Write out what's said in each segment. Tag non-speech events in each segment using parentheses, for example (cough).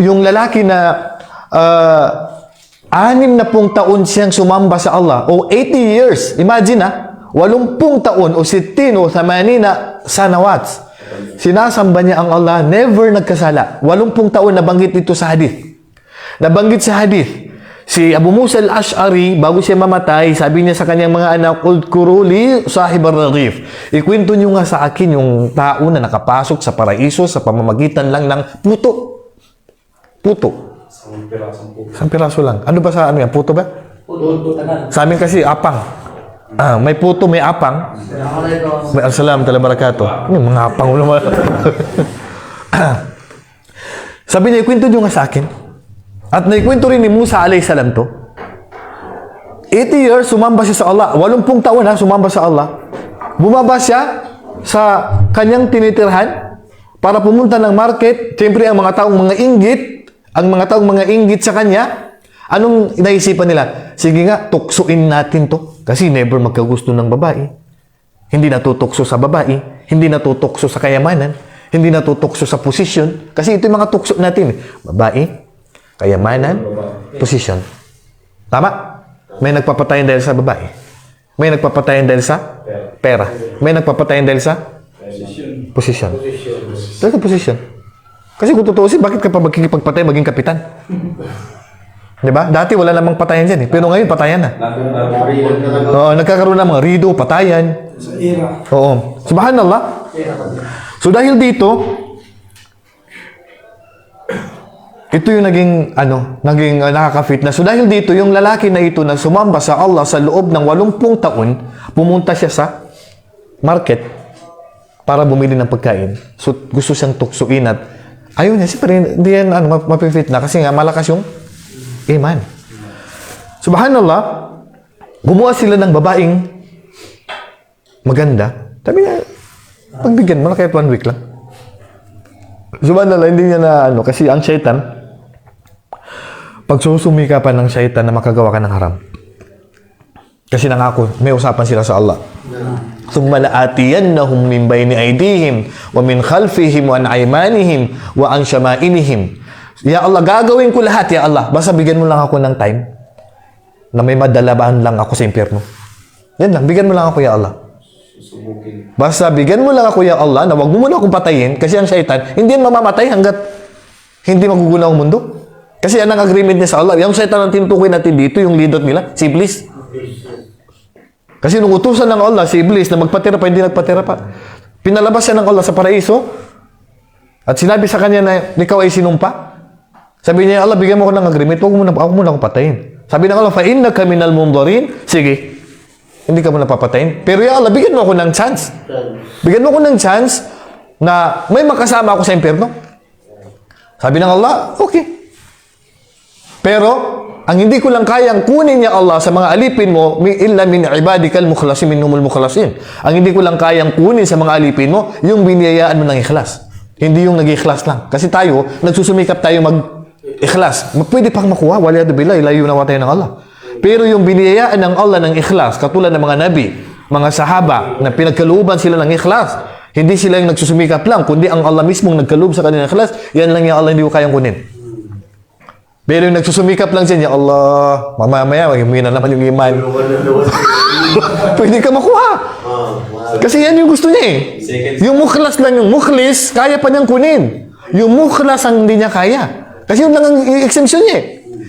Yung lalaki na ah, anim na pung taon siyang sumamba sa Allah o 80 years. Imagine ha, 80 taon o 60 o 80 na sanawats. Sinasamba niya ang Allah, never nagkasala. 80 taon nabanggit dito sa hadith. Nabanggit sa hadith, si Abu Musa al-Ash'ari, bago siya mamatay, sabi niya sa kanyang mga anak, Uld kuruli sahib ar-ragif. Ikwento niyo nga sa akin yung tao na nakapasok sa paraiso sa pamamagitan lang ng puto. Puto. Isang piraso lang. Ano ba sa ano yan? Puto ba? Sa amin kasi, apang. Ah, may puto, may apang. May al-salam, talabarakato. Yung mga apang naman. (coughs) Sabi niya, ikwento niyo nga sa akin. At naikwento rin ni Musa alayhi salam to. 80 years, sumamba siya sa Allah. 80 taon ha, sumamba sa Allah. Bumaba siya sa kanyang tinitirhan para pumunta ng market. Siyempre, ang mga taong mga inggit, ang mga taong mga inggit sa kanya, anong naisipan nila? Sige nga, tuksuin natin to. Kasi never magkagusto ng babae. Hindi natutukso sa babae. Hindi natutukso sa kayamanan. Hindi natutukso sa posisyon. Kasi ito yung mga tukso natin. Babae, kayamanan, posisyon. Tama? May nagpapatayan dahil sa babae. May nagpapatayan dahil sa pera. May nagpapatayan dahil sa posisyon. Dahil sa posisyon. Kasi kung tutuusin, bakit ka pa magkikipagpatay maging kapitan? (laughs) Di ba? Dati wala namang patayan dyan eh. Pero ngayon, patayan na. Oo, nagkakaroon ng mga rido, patayan. Sa era. Oo. Subhanallah. So dahil dito, ito yung naging ano, naging uh, nakaka-fitness. So dahil dito, yung lalaki na ito na sumamba sa Allah sa loob ng 80 taon, pumunta siya sa market para bumili ng pagkain. So gusto siyang tuksuin at ayun niya, siyempre hindi yan ano, map- mapifit na kasi nga malakas yung iman. Subhanallah, gumawa sila ng babaeng maganda. Sabi niya, pagbigyan mo na kahit one week lang. Subhanallah, hindi niya na ano, kasi ang shaitan, pag susumika pa ng shaitan na makagawa ka ng haram. Kasi nangako, may usapan sila sa Allah. ثم لآتينهم من بين أيديهم ومن خلفهم وعن أيمانهم وعن شمائلهم Ya Allah, gagawin ko lahat, Ya Allah. Basta bigyan mo lang ako ng time na may madalabahan lang ako sa impyerno. Yan lang, bigyan mo lang ako, Ya Allah. Basta bigyan mo lang ako, Ya Allah, na wag mo muna akong patayin kasi ang shaitan, hindi yan mamamatay hanggat hindi magugunaw ang mundo. Kasi yan ang agreement niya sa Allah. Yung shaitan ang tinutukoy natin dito, yung leader nila, si Iblis. Kasi nung utusan ng Allah, si Iblis, na magpatira pa, hindi nagpatira pa. Pinalabas siya ng Allah sa paraiso. At sinabi sa kanya na, ikaw ay sinumpa. Sabi niya, Allah, bigyan mo ko ng agreement. Huwag mo na, ako muna ako patayin. Sabi ng Allah, fa'inna kami nal mundarin. Sige, hindi ka mo napapatayin. Pero ya Allah, bigyan mo ako ng chance. Bigyan mo ako ng chance na may makasama ako sa impyerno. Sabi ng Allah, okay. Pero, ang hindi ko lang kayang kunin niya Allah sa mga alipin mo, mi illa min ibadikal mukhlasin minhumul mukhlasin. Ang hindi ko lang kayang kunin sa mga alipin mo, yung biniyayaan mo ng ikhlas. Hindi yung nag-ikhlas lang. Kasi tayo, nagsusumikap tayo mag-ikhlas. Pwede pang makuha, waliyadu billah, ilayo na tayo ng Allah. Pero yung biniyayaan ng Allah ng ikhlas, katulad ng mga nabi, mga sahaba, na pinagkalooban sila ng ikhlas, hindi sila yung nagsusumikap lang, kundi ang Allah mismong nagkaloob sa kanila ng ikhlas, yan lang yung Allah hindi ko kayang kunin. Pero yung nagsusumikap lang siya, ya Allah, mamaya, maghihingi na naman yung iman. (laughs) Pwede ka makuha. Kasi yan yung gusto niya eh. Yung mukhlas lang yung mukhlis, kaya pa niyang kunin. Yung mukhlas ang hindi niya kaya. Kasi yun lang ang exemption niya eh.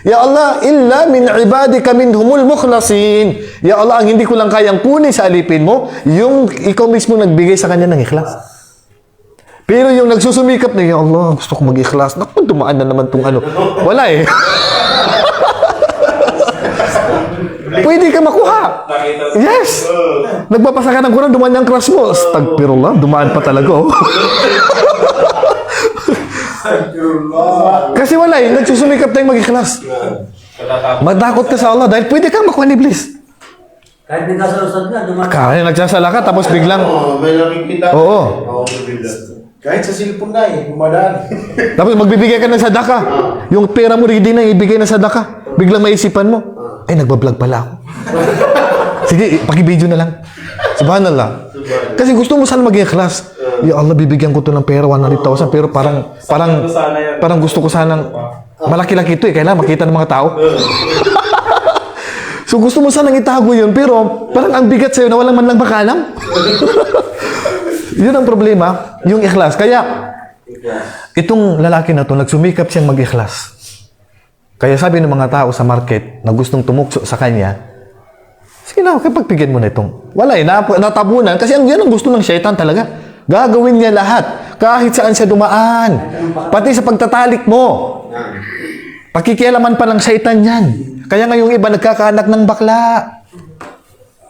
Ya Allah, illa min ibadika minhumul mukhlasin. Ya Allah, ang hindi ko lang kayang kunin sa alipin mo, yung ikaw mismo nagbigay sa kanya ng ikhlas. Pero yung nagsusumikap na, Ya Allah, gusto ko mag-ikhlas. Naku, dumaan na naman tong ano. Wala eh. (laughs) Pwede ka makuha. Yes. Nagpapasa ka ng Quran, dumaan yung crush mo. Astagfirullah, dumaan pa talaga oh. (laughs) Kasi wala eh, nagsusumikap tayong mag-ikhlas. Matakot ka sa Allah dahil pwede kang makuha ni Iblis. Kahit nagkasalusad na, dumaan. Kaya nagsasala ka tapos biglang, Oo, may nakikita. Oo. Kahit sa cellphone na eh, dumadaan. tapos (laughs) magbibigay ka ng sadaka. Yung pera mo ready na ibigay na sadaka. Biglang maisipan mo, ay nagbablog pala ako. (laughs) Sige, pakibideo na lang. Subhanallah. Kasi gusto mo sana maging ikhlas. Ya Allah, bibigyan ko to ng pera, 100,000, pero parang, parang, parang gusto ko sanang, malaki-laki ito eh, kailangan makita ng mga tao. So gusto mo sanang itago yun, pero parang ang bigat sa'yo na walang man lang makalam. (laughs) yun ang problema, yung ikhlas. Kaya, itong lalaki na to, nagsumikap siyang mag-ikhlas. Kaya sabi ng mga tao sa market na gustong tumukso sa kanya, Sige na, okay, pagpigyan mo na itong. Wala eh, natabunan. Kasi ang yan ang gusto ng syaitan talaga. Gagawin niya lahat. Kahit saan siya dumaan. Pati sa pagtatalik mo. Pakikialaman pa ng syaitan yan. Kaya nga yung iba nagkakaanak ng bakla.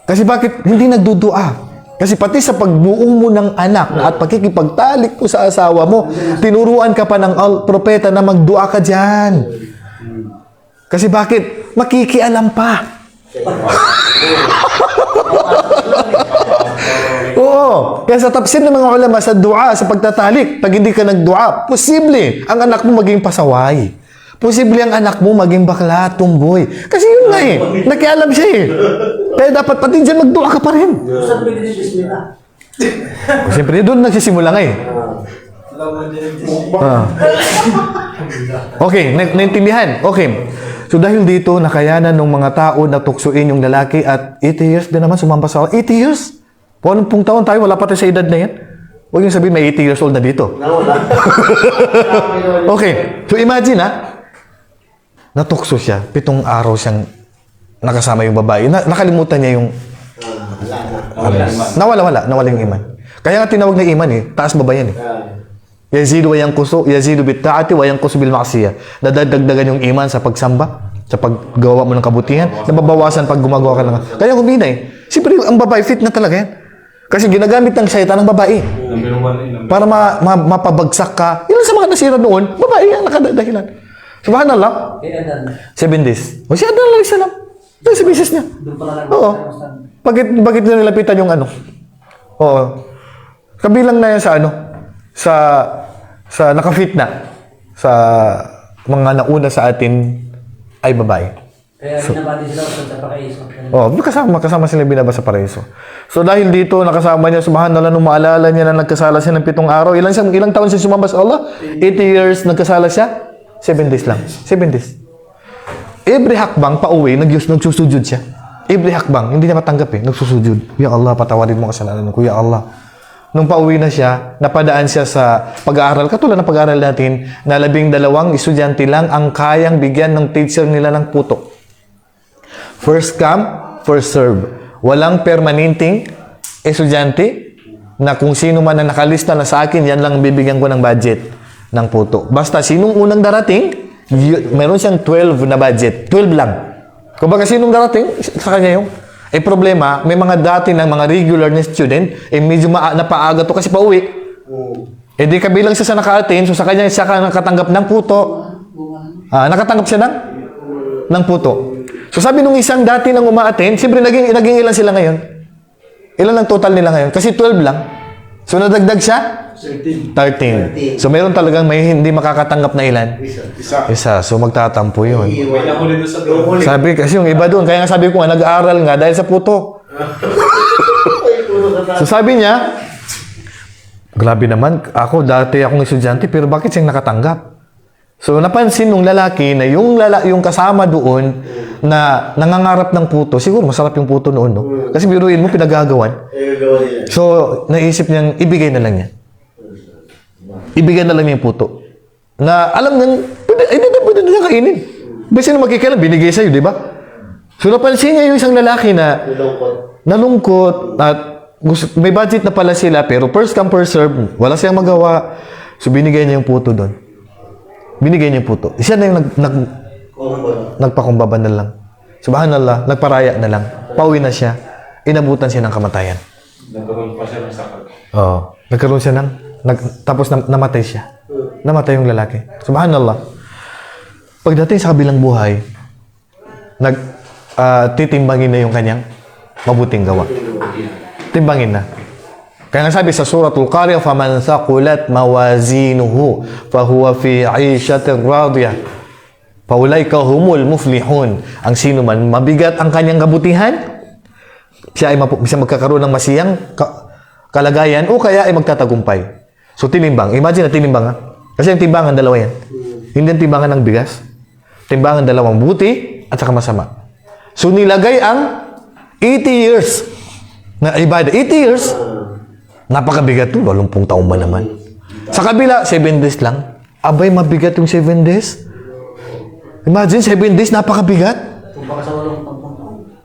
Kasi bakit hindi nagdudua? Kasi pati sa pagbuong mo ng anak at pagkikipagtalik mo sa asawa mo, tinuruan ka pa ng propeta na magdua ka dyan. Kasi bakit? Makikialam pa. (laughs) Oo. Kaya sa tafsir ng mga ulama sa dua, sa pagtatalik, pag hindi ka nagdua, posible ang anak mo maging pasaway. Posible ang anak mo maging bakla, tumboy. Kasi yun nga eh. Nakialam siya eh. Kaya dapat pati dyan magdua ka pa rin. Saan pwede bismillah? Siyempre, doon nagsisimula nga eh. Ah. Okay, na- naintindihan. Okay. So dahil dito, nakayanan ng mga tao na tuksuin yung lalaki at 80 years din naman sumampas ako. 80 years? Kung pong taon tayo, wala pa tayo sa edad na yan. Huwag yung sabihin may 80 years old na dito. (laughs) Okay. So imagine ha, natukso siya, pitong araw siyang nakasama yung babae. Na, nakalimutan niya yung Nawala, wala. Nawala yung iman. Kaya nga tinawag na iman eh. Taas ba ba yan eh? Yazidu wa yankusu, yazidu bit ta'ati wa yankusu bil ma'siyah. Nadadagdagan yung iman sa pagsamba, sa paggawa mo ng kabutihan, nababawasan pag gumagawa ka ng... Kaya huminay. Siyempre, ang babae fit na talaga yan. Kasi ginagamit ng shaitan ng babae. Para ma, ma, mapabagsak ka. Ilan sa mga nasira noon, babae ang nakadahilan. Subhanallah. Seven days. O siya, doon lang isa lang. Doon sa business niya. Oo. Bakit, bakit nyo nilapitan yung ano? Oo. Kabilang na yan sa ano? Sa, sa nakafit na. Sa mga nauna sa atin ay babae. Kaya binabati sila sa pakaiso. Oh, kasama, kasama sila binaba sa pareso. So dahil dito, nakasama niya, subhanallah, nung maalala niya na nagkasala siya ng pitong araw, ilang, siya, ilang taon siya sumamba sa Allah? 80 years nagkasala siya? 7 days lang. 7 days. Every hakbang, pauwi, nag nagsusujud siya. Every hakbang, hindi niya matanggap eh, nagsusujud. Ya Allah, patawarin mo kasalanan ko, Ya Allah. Nung pauwi na siya, napadaan siya sa pag-aaral. Katulad ng pag-aaral natin, na labing dalawang estudyante lang ang kayang bigyan ng teacher nila ng puto. First come, first serve. Walang permanenting estudyante na kung sino man na nakalista na sa akin, yan lang ang bibigyan ko ng budget ng puto. Basta sinong unang darating, meron siyang 12 na budget. 12 lang. Kung baga sinong darating, sa kanya yung. Eh problema, may mga dati ng mga regular na student, eh medyo maa- napaaga to kasi pauwi. Eh di kabilang siya sa naka-attend, so sa kanya siya ka nakatanggap ng puto. Ah, nakatanggap siya ng ng puto. So sabi nung isang dati nang uma-attend, siyempre naging, naging ilan sila ngayon? Ilan ang total nila ngayon? Kasi 12 lang. So nadagdag siya? 13. So meron talagang may hindi makakatanggap na ilan? Isa. Isa. So magtatampo yun. May nahuli doon sa doon. Sabi kasi yung iba doon, kaya nga sabi ko nga, nag-aaral nga dahil sa puto. (laughs) so sabi niya, grabe naman, ako dati akong estudyante, pero bakit siyang nakatanggap? So napansin nung lalaki na yung lala, yung kasama doon na nangangarap ng puto, siguro masarap yung puto noon, no? Kasi biruin mo pinagagawan. So naisip niyang ibigay na lang niya. Ibigay na lang niya yung puto. Na alam niyang, pwede, ay, pwede, pwede na niya kainin. Basta na magkikailan, binigay sa'yo, di ba? So napansin niya yung isang lalaki na Nalungkot. at gusto, may budget na pala sila pero first come first serve wala siyang magawa so binigay niya yung puto doon binigay niya yung puto siya na yung nag, nag. nagpakumbaba na lang subhanallah nagparaya na lang pauwi na siya inabutan siya ng kamatayan Nagkaroon pa siya ng sakit. Oo. Nagkaroon siya ng, nag, tapos nam- namatay siya. Namatay yung lalaki. Subhanallah. Pagdating sa kabilang buhay, nag, ah, titimbangin na yung kanyang mabuting gawa. Timbangin na. Kaya nga sabi sa suratul Qari'ah, فَمَنْ ثَقُلَتْ مَوَازِينُهُ فَهُوَ فِي عِيشَةٍ رَاضِيَةٍ Paulay ka humul muflihun. Ang sino man mabigat ang kanyang kabutihan, siya ay siya magkakaroon ng masiyang ka- kalagayan o kaya ay magtatagumpay. So tinimbang, imagine na tinimbang ha. Kasi ang timbangan dalawa yan. Hindi ang timbangan ng bigas. Timbangan dalawang buti at saka masama. So nilagay ang 80 years na ibada. 80 years? Napakabigat to. 80 taon ba naman? Sa kabila, 7 days lang. Abay, mabigat yung 7 days? Imagine, 7 days, napakabigat.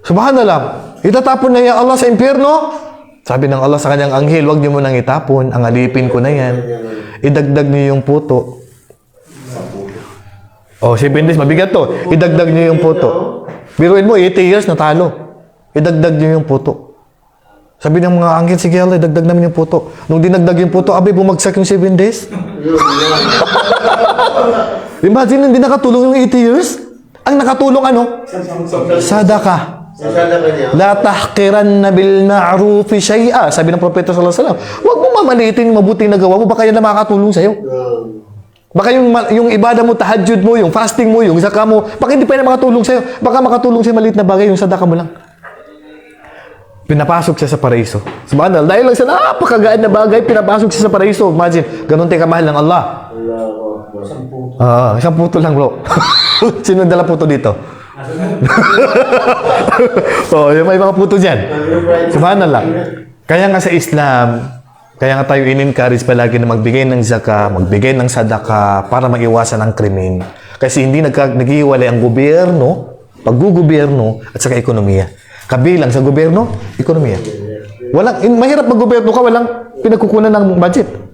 Subhanallah. Itatapon na yan Allah sa impyerno. Sabi ng Allah sa kanyang anghel, huwag niyo mo nang itapon. Ang alipin ko na yan. Idagdag niyo yung puto. Oh, 7 days, mabigat to. Idagdag niyo yung puto. Biruin mo, 80 years, natalo. Idagdag niyo yung puto. Sabi ng mga anghel, sige Allah, idagdag namin yung puto. Nung dinagdag yung puto, abay, bumagsak yung 7 days. (laughs) Imagine, hindi nakatulong yung 80 years. Ang nakatulong ano? Sadaka. La tahqiranna bil ma'rufi shay'a. Sabi ng propeta sallallahu alaihi wasallam, huwag mo mamalitin yung mabuting nagawa mo, baka yan na makakatulong sa'yo. Baka yung, yung ibada mo, tahajjud mo, yung fasting mo, yung zaka mo, baka hindi pa yan makatulong sa'yo. Baka makatulong sa'yo maliit na bagay, yung sadaka mo lang. Pinapasok siya sa paraiso. Subhanallah, dahil lang sa napakagaan na bagay, pinapasok siya sa paraiso. Imagine, ganun tayo kamahal ng Allah. Ah, isang puto lang bro. (laughs) Sino dala puto dito? (laughs) oh, yung may mga puto dyan. Subhanallah. Kaya nga sa Islam, kaya nga tayo in-encourage palagi na magbigay ng zaka, magbigay ng sadaka para maiwasan ang krimen. Kasi hindi nagka, naghihiwalay ang gobyerno, paggugobyerno, at saka ekonomiya. Kabilang sa gobyerno, ekonomiya. Walang, mahirap mag-gobyerno ka, walang pinagkukunan ng budget.